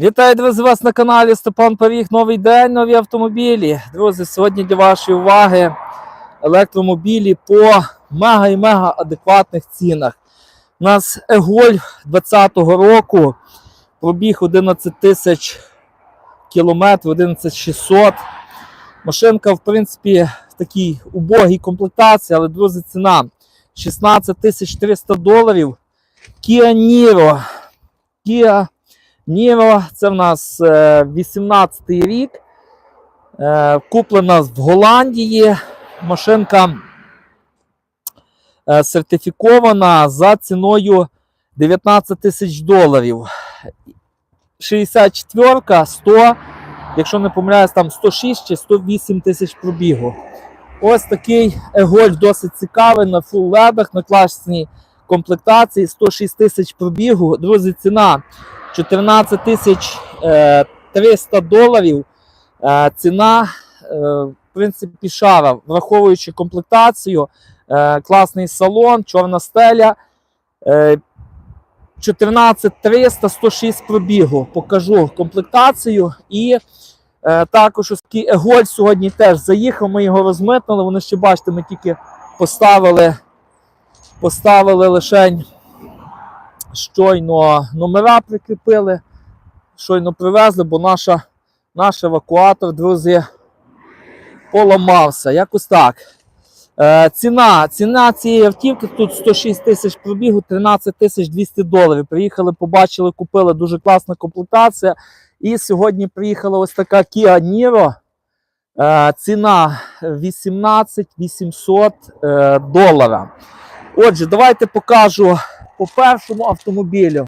Вітаю, друзі, вас на каналі Степан Поріг. Новий день, нові автомобілі. Друзі, сьогодні для вашої уваги електромобілі по мега і мега адекватних цінах. У нас Егольф 2020 року, пробіг 11 тисяч кілометрів, 11600. Машинка, в принципі, в такій убогій комплектації, але, друзі, ціна 16 тисяч 300 доларів. Kia Niro. Kia Ніро, це в нас 18 й рік. Е, Куплена в Голландії. Машинка е, сертифікована за ціною 19 тисяч доларів. 64 100, якщо не помиляюсь, там 106 чи 108 тисяч пробігу. Ось такий Егольф досить цікавий на фул ледах, на класній комплектації, 106 тисяч пробігу. Друзі, ціна 14 тисяч е, 300 доларів. Е, Ціна, е, в принципі, шара, враховуючи комплектацію, е, класний салон, чорна стеля. Е, 14 300, 106 пробігу. Покажу комплектацію. І е, також Еголь сьогодні теж заїхав, ми його розмитнули. Вони ще бачите, ми тільки поставили, поставили лишень щойно номера прикріпили, щойно привезли, бо наша, наш евакуатор, друзі, поламався. Якось так. Е, ціна, ціна цієї автівки тут 106 тисяч пробігу, 13 тисяч 200 доларів. Приїхали, побачили, купили дуже класна комплектація. І сьогодні приїхала ось така Kia Niro. Е, ціна 18 800 е, долара. Отже, давайте покажу по першому автомобілю.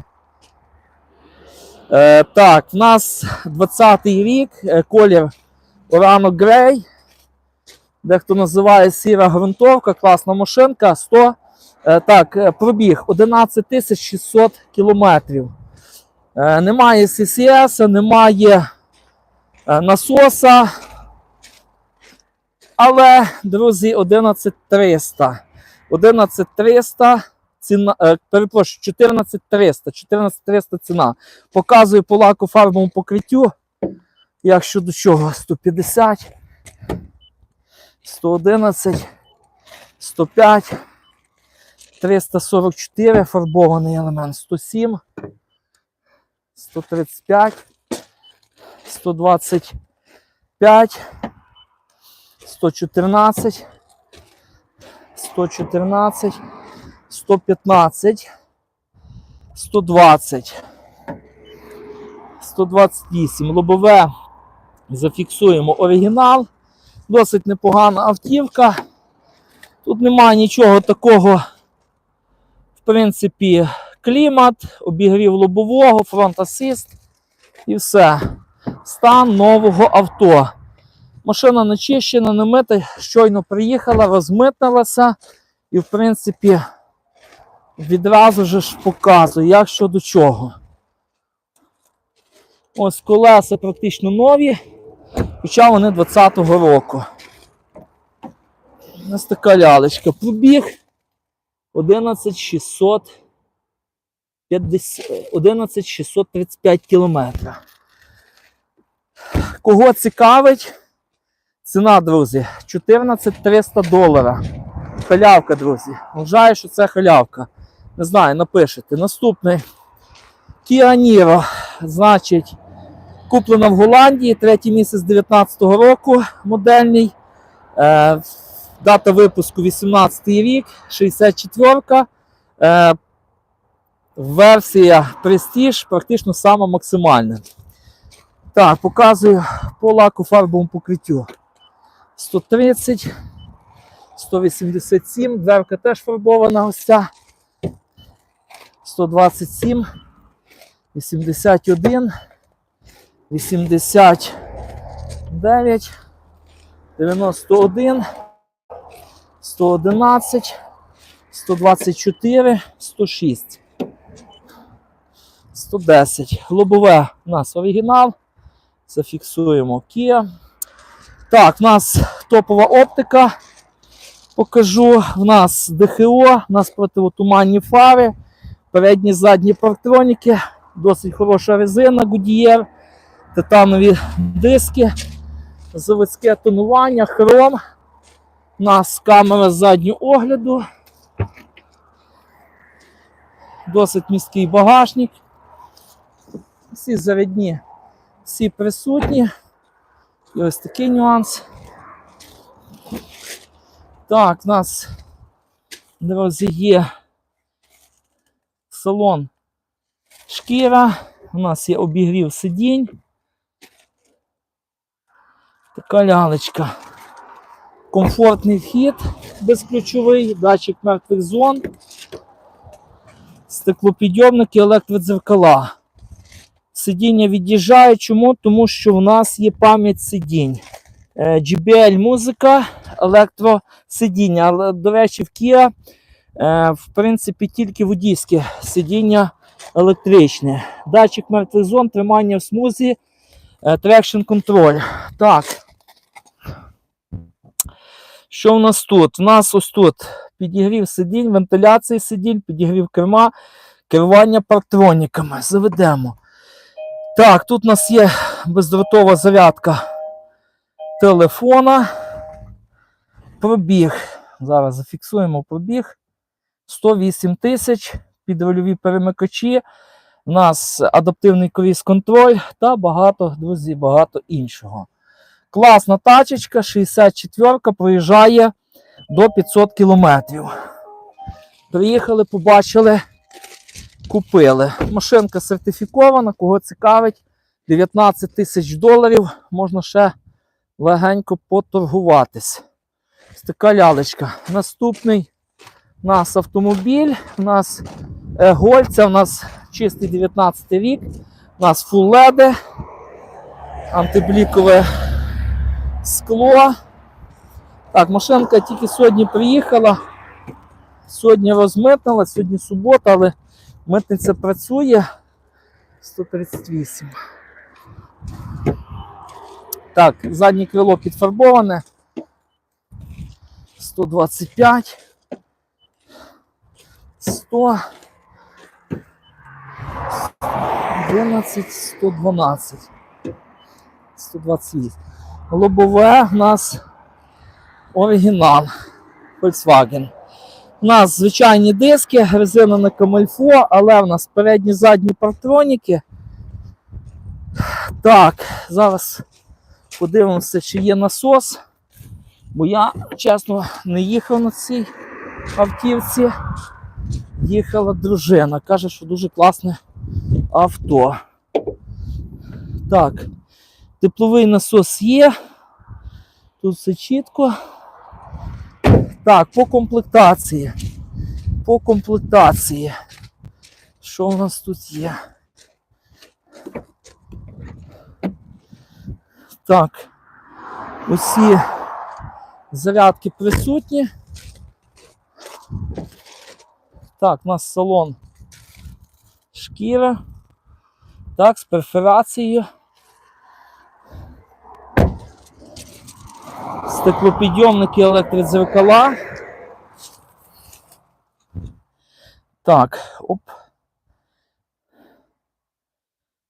Е, так, в нас 20-й рік, е, колір Orano Grey. Дехто називає сіра ґрунтовка, класна машинка. 100, е, так, е, пробіг 11 600 кілометрів. Е, немає CCS, немає насоса. Але, друзі, 11300. 11300 ціна, е, перепрошую, 14300, 14300 ціна. Показую по лакофарбовому покриттю. Як щодо чого? 150, 111, 105, 344 фарбований елемент, 107, 135, 125, 114, 114, 115, 120, 128. Лобове зафіксуємо оригінал. Досить непогана автівка. Тут немає нічого такого, в принципі, клімат, обігрів лобового, фронт асист і все. Стан нового авто. Машина начищена, не мита, щойно приїхала, розмитнилася. І, в принципі, відразу же ж показую, як що до чого. Ось колеса практично нові, хоча вони 20-го року. Ось така лялечка. Пробіг 11600 11635 кілометрів. Кого цікавить? Ціна, друзі, 14300 долара. Халявка, друзі. Вважаю, що це халявка. Не знаю, напишете. Наступний Niro. Значить, куплена в Голландії, третій місяць 19-го року модельний. Е, дата випуску 18 рік, 64-ка. Е, версія Prestige практично сама максимальна. Так, показую по лаку фарбовому покриттю. 130. 187, дверка теж фарбована ось ця. 127, 81, 89, 91, 111, 124, 106, 110. Лобове у нас оригінал. Зафіксуємо Kia. Так, у нас топова оптика покажу. В нас ДХО, у нас противотуманні фари, передні задні парктроніки, Досить хороша резина Goodyear, титанові диски, заводське тонування, хром. У нас камера заднього огляду. Досить міський багажник. Всі зарядні, всі присутні. І ось такий нюанс. Так, в нас, друзі, є салон шкіра, у нас є обігрів сидінь. Така лялечка. Комфортний вхід безключовий, датчик мертвих зон, стеклопідйомники, електродзеркала. Сидіння від'їжджає. Чому? Тому що в нас є пам'ять сидінь. Е, JBL музика, електросидіння. Але, до речі, в Kia, в принципі, тільки водійське сидіння електричне. Датчик мертвих зон, тримання в смузі, трекшн контроль. Так. Що в нас тут? У нас ось тут підігрів сидінь, вентиляція сидінь, підігрів керма, керування партроніками. Заведемо. Так, тут у нас є бездротова зарядка телефона. Пробіг. Зараз зафіксуємо пробіг. 108 тисяч підрульові перемикачі. У нас адаптивний круїз контроль та багато, друзі, багато іншого. Класна тачечка, 64-ка, проїжджає до 500 кілометрів. Приїхали, побачили, купили. Машинка сертифікована, кого цікавить, 19 тисяч доларів. Можна ще легенько поторгуватись. Така лялечка. Наступний у нас автомобіль, у нас Голь, це у нас чистий 19 рік, у нас фулледи, антиблікове скло. Так, машинка тільки сьогодні приїхала. Сьогодні розмитнила, сьогодні субота, але митниця працює. 138. Так, заднє крило підфарбоване. 125. 100. 11, 112. 128. Лобове у нас оригінал Volkswagen. У нас звичайні диски, резина на камальфо, але в нас передні задні партроніки. Так, зараз подивимося, чи є насос. Бо я, чесно, не їхав на цій автівці. Їхала дружина. Каже, що дуже класне авто. Так, тепловий насос є. Тут все чітко. Так, по комплектації. По комплектації. Що у нас тут є? Так, усі зарядки присутні. Так, у нас салон шкіра. Так, з перфорацією. Стеклопідйомники електродзеркала. Так, оп.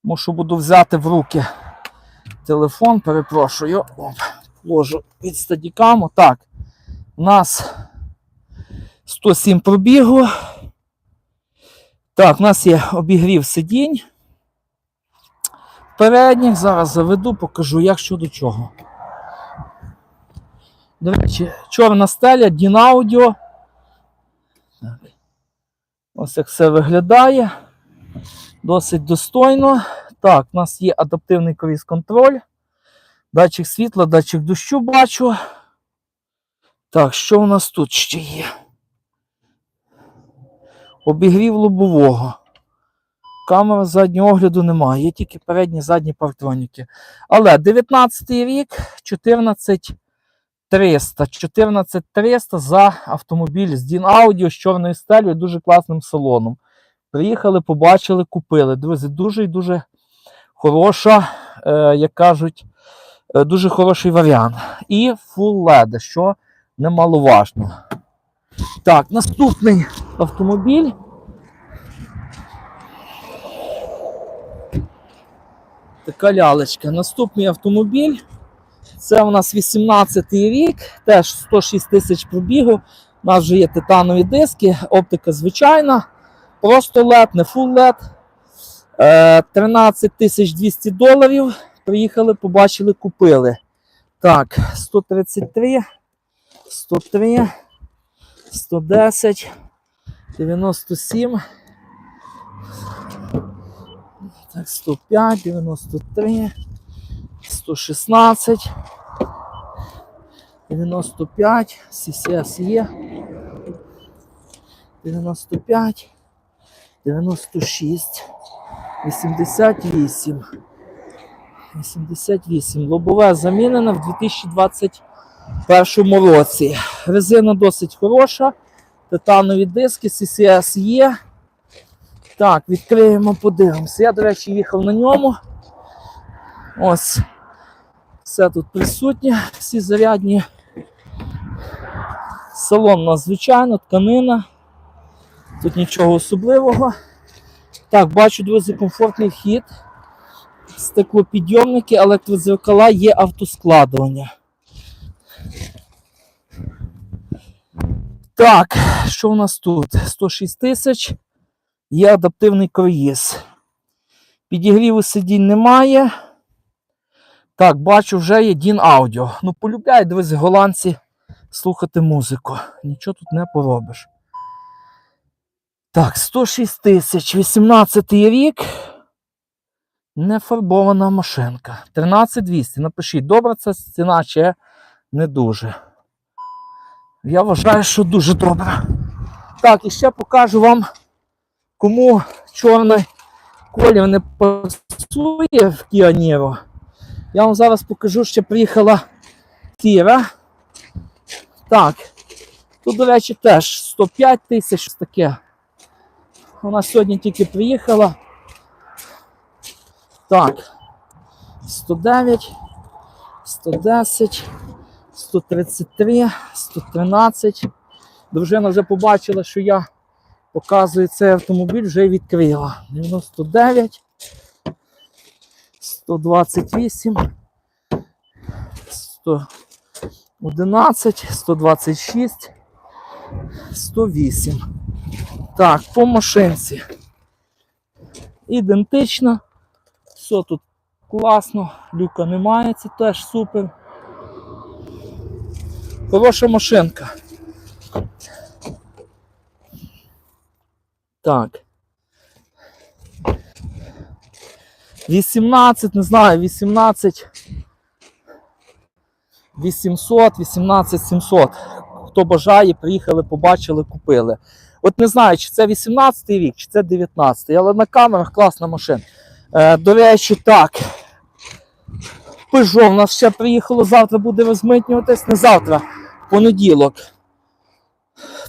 Мушу буду взяти в руки телефон, перепрошую. Оп, ложу від стадікаму. Так, у нас 107 пробігу. Так, у нас є обігрів сидінь. Передніх. Зараз заведу, покажу, як що до чого. До речі, чорна стеля, Дін Аудіо. Так. Ось як все виглядає. Досить достойно. Так, у нас є адаптивний круїз контроль. Датчик світла, датчик дощу бачу. Так, що у нас тут ще є? Обігрів лобового. Камера заднього огляду немає, є тільки передні задні партроніки. Але 19 рік, 14300. 14300 за автомобіль з Дін Аудіо з чорною стелею, дуже класним салоном. Приїхали, побачили, купили. Друзі, дуже і дуже хороша, е, як кажуть, е, дуже хороший варіант. І Full LED, що немаловажно. Так, наступний автомобіль. Така лялечка. Наступний автомобіль. Це у нас 18-й рік, теж 106 тисяч пробігу. У нас вже є титанові диски, оптика звичайна. Просто LED, не full LED. Е, 13 тисяч 200 доларів. Приїхали, побачили, купили. Так, 133, 103, 110, 97. Так, 105, 93, 116, 95, CCS є. 95, 96, 88. 88. Лобове замінене в 2021 році. Резина досить хороша. Титанові диски, CCS є. Так, відкриємо, подивимося. Я, до речі, їхав на ньому. Ось. Все тут присутнє, всі зарядні. Салон у нас звичайно, тканина. Тут нічого особливого. Так, бачу, друзі, комфортний вхід. Стеклопідйомники, електрозеркала, є автоскладування. Так, що у нас тут? 106 тисяч. Є адаптивний круїз. Підігріву сидінь немає. Так, бачу, вже є Дін Аудіо. Ну, полюбляють, друзі, голландці слухати музику. Нічого тут не поробиш. Так, 106 тисяч, 18 рік. Нефарбована машинка. 13200. Напишіть, добра ця ціна чи не дуже. Я вважаю, що дуже добра. Так, і ще покажу вам, кому чорний колір не пасує в Kia. Я вам зараз покажу, що приїхала Кіра. Так. Тут, до речі, теж 105 тисяч таке. Вона сьогодні тільки приїхала. Так. 109, 110, 133, 113. Дружина вже побачила, що я показую цей автомобіль, вже відкрила. 99, 128, 111, 126, 108. Так, по машинці. Ідентично. Все тут класно, люка немає, це теж супер. Хороша машинка. Так. 18, не знаю, 18. 800, 18 700. Хто бажає, приїхали, побачили, купили. От не знаю, чи це 18 рік, чи це 19 але на камерах класна машина. Е, до речі, так. Peugeot в нас ще приїхало, завтра буде розмитнюватись, не завтра, понеділок.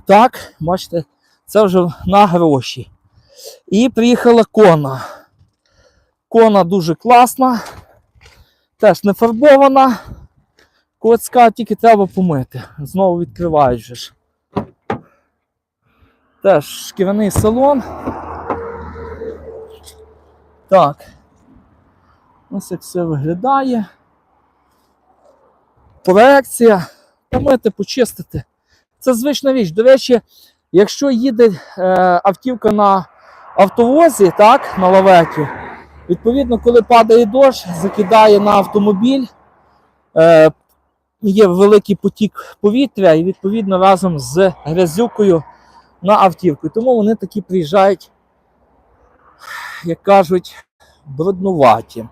Так, бачите, це вже на гроші. І приїхала кона. Кона дуже класна, теж не фарбована. Коцька тільки треба помити. Знову відкривають же ж. Теж шкіряний салон. Так. Ось як все виглядає. Проекція. Помити, почистити. Це звична річ. До речі, якщо їде е, автівка на автовозі, так, на лаветі, відповідно, коли падає дощ, закидає на автомобіль, е, є великий потік повітря, і відповідно разом з грязюкою на автівку. Тому вони такі приїжджають, як кажуть, бруднуваті.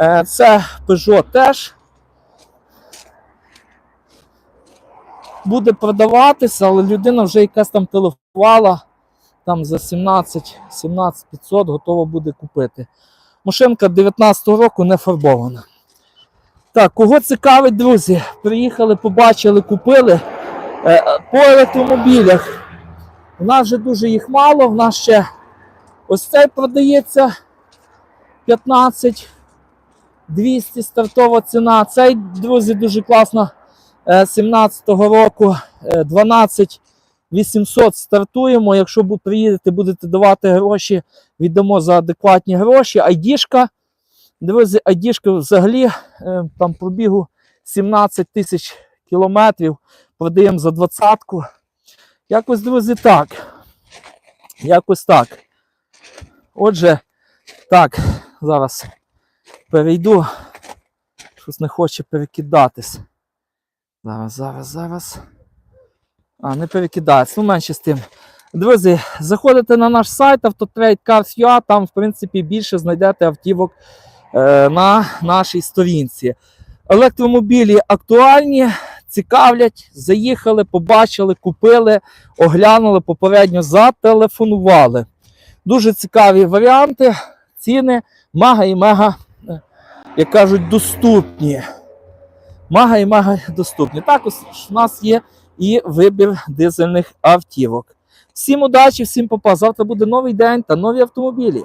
Е, Це Peugeot теж буде продаватися, але людина вже якась там телефонувала там за 17 17 500 готова буде купити. Машинка 19-го року не фарбована. Так, кого цікавить, друзі, приїхали, побачили, купили е, по електромобілях. У нас вже дуже їх мало, в нас ще ось цей продається 15 200 стартова ціна. Цей, друзі, дуже класно. 17-го року е, 12 800 стартуємо. Якщо приїдете, будете давати гроші, віддамо за адекватні гроші. Айдішка Друзі, айдішка взагалі е, там пробігу 17 тисяч кілометрів. Продаємо за двадцятку. Якось, друзі, так. Якось так. Отже, так, зараз перейду. Щось не хоче перекидатись. Зараз, зараз, зараз. А, не перекидається. Ну, менше з тим. Друзі, заходите на наш сайт Autotrade.Cars.ua, там, в принципі, більше знайдете автівок е, на нашій сторінці. Електромобілі актуальні, цікавлять, заїхали, побачили, купили, оглянули, попередньо зателефонували. Дуже цікаві варіанти, ціни, мага і мега, е, як кажуть, доступні. Мага і мага доступні. Також у нас є і вибір дизельних автівок. Всім удачі, всім попа. Завтра буде новий день та нові автомобілі.